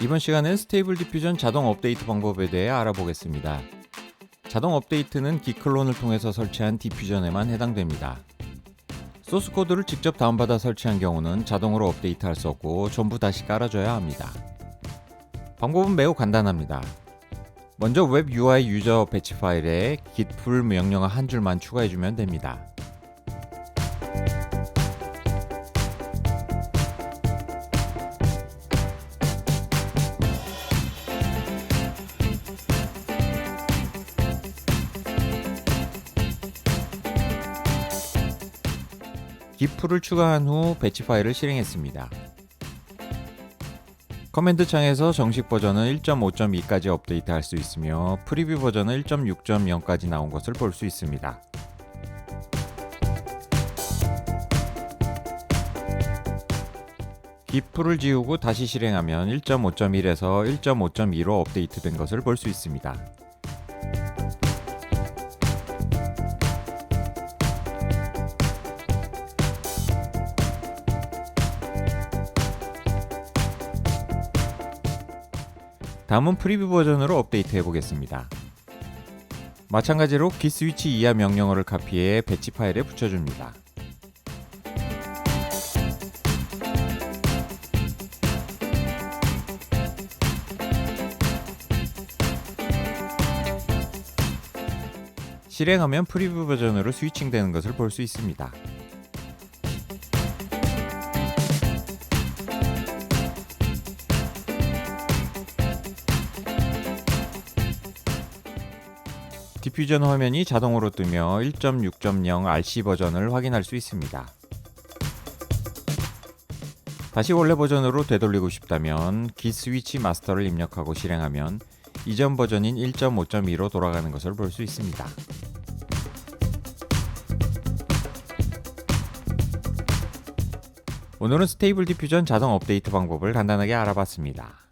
이번 시간은 스테이블 디퓨전 자동 업데이트 방법에 대해 알아보겠습니다. 자동 업데이트는 기클론을 통해서 설치한 디퓨전에만 해당됩니다. 소스 코드를 직접 다운받아 설치한 경우는 자동으로 업데이트할 수 없고 전부 다시 깔아줘야 합니다. 방법은 매우 간단합니다. 먼저 웹 UI 유저 배치 파일에 git풀 명령어 한 줄만 추가해주면 됩니다. Git풀을 추가한 후 배치 파일을 실행했습니다. 커맨드 창에서 정식 버전은 1.5.2까지 업데이트할 수 있으며 프리뷰 버전은 1.6.0까지 나온 것을 볼 수 있습니다. git풀을 지우고 다시 실행하면 1.5.1에서 1.5.2로 업데이트된 것을 볼 수 있습니다. 다음은 프리뷰 버전으로 업데이트 해보겠습니다. 마찬가지로 기스위치 이하 명령어를 카피해 배치 파일에 붙여줍니다. 실행하면 프리뷰 버전으로 스위칭되는 것을 볼 수 있습니다. 디퓨전 화면이 자동으로 뜨며 1.6.0 RC 버전을 확인할 수 있습니다. 다시 원래 버전으로 되돌리고 싶다면 기 스위치 마스터를 입력하고 실행하면 이전 버전인 1.5.2로 돌아가는 것을 볼 수 있습니다. 오늘은 스테이블 디퓨전 자동 업데이트 방법을 간단하게 알아봤습니다.